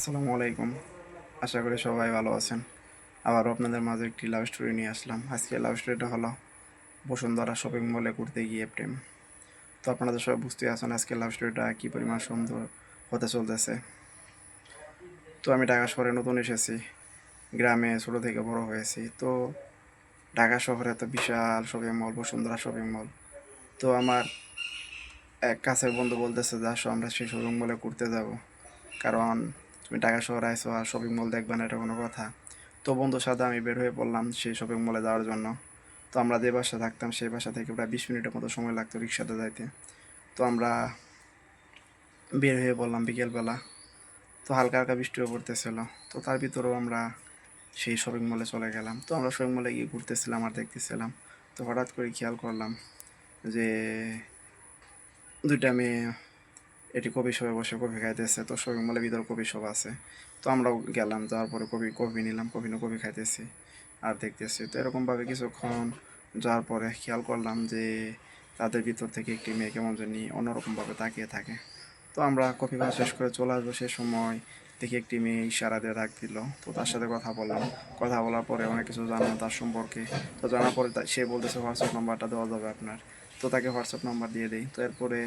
আসসালামু আলাইকুম। আশা করি সবাই ভালো আছেন। আবারও আপনাদের মাঝে একটি লাভ স্টোরি নিয়ে আসলাম। আজকে লাভ স্টোরিটা হলো বসুন্ধরা শপিং মলে ঘুরতে গিয়ে প্রেম। তো আপনারা সবাই বুঝতে আছেন আজকে লাভ স্টোরিটা কী পরিমাণ সুন্দর হতে চলতেছে। তো আমি ঢাকা শহরে নতুন এসেছি। গ্রামে ছোটো থেকে বড় হয়েছি। তো ঢাকা শহরে তো বিশাল shopping mall Bashundhara shopping mall তো আমার এক কাছের বন্ধু বলতেছে যে আসো আমরা সেই শপিং মলে ঘুরতে যাব। কারণ তুমি ঢাকা শহরে আইসো আর শপিং মল দেখবে না, এটা কোনো কথা। তো বন্ধুর সাথে আমি বের হয়ে পড়লাম সেই শপিং মলে যাওয়ার জন্য। তো আমরা যে বাসা থাকতাম, সেই বাসা থেকে প্রায় বিশ মিনিটের মতো সময় লাগতো রিক্সাতে যাইতে। তো আমরা বের হয়ে পড়লাম বিকেলবেলা। তো হালকা হালকা বৃষ্টিও পড়তেছিল। তো তার ভিতরেও আমরা সেই শপিং মলে চলে গেলাম। তো আমরা শপিং মলে গিয়ে ঘুরতেছিলাম আর দেখতেছিলাম। তো হঠাৎ করে খেয়াল করলাম যে দুইটা মেয়ে এটি কবি শপে বসে কবি খাইতেছে, তো শপিং মলের ভিতরে কবি শপ আছে। তো আমরাও গেলাম, যাওয়ার পরে কফি কফি নিলাম কফি না কফি খাইতেছি আর দেখতেছি। তো এরকমভাবে কিছুক্ষণ যাওয়ার পরে খেয়াল করলাম যে তাদের ভিতর থেকে একটি মেয়ে কেমন জানি অন্যরকমভাবে তাকিয়ে থাকে। তো আমরা কফি খাওয়া শেষ করে চলে আসব সে সময় দেখি একটি মেয়ে ইশারা দিয়ে ডাক দিল। তো তার সাথে কথা বললাম। কথা বলার পরে অনেক কিছু জানলাম তার সম্পর্কে। তো জানার পরে সে বলতেছে, হোয়াটসঅ্যাপ নাম্বারটা দেওয়া যাবে আপনার। তো তাকে হোয়াটসঅ্যাপ নাম্বার দিয়ে দিই। তো এরপরে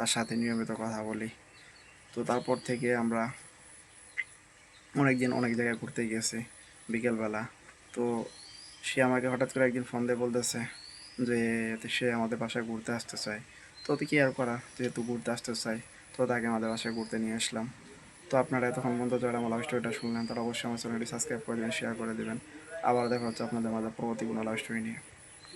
তার সাথে নিয়মিত কথা বলি। তো তারপর থেকে আমরা অনেক দিন অনেক জায়গায় ঘুরতে গিয়েছি বিকেলবেলা। তো সে আমাকে হঠাৎ করে একদিন ফোন দিয়ে বলতেছে যে সে আমাদের বাসায় ঘুরতে আসতে চায়। তো কি আর করা? যেহেতু ঘুরতে আসতে চাই। তো তাকে আমাদের বাসায় ঘুরতে নিয়ে আসলাম। তো আপনারা এতক্ষণ পর্যন্ত যারা আমার লাভ স্টোরিটা শুনলেন, তারা অবশ্যই আমার চ্যানেলটি সাবস্ক্রাইব করে দেবেন শেয়ার করে দেবেন। আবার দেখা হচ্ছে আপনাদের মাঝে পরবর্তী লাভ স্টোরি নিয়ে।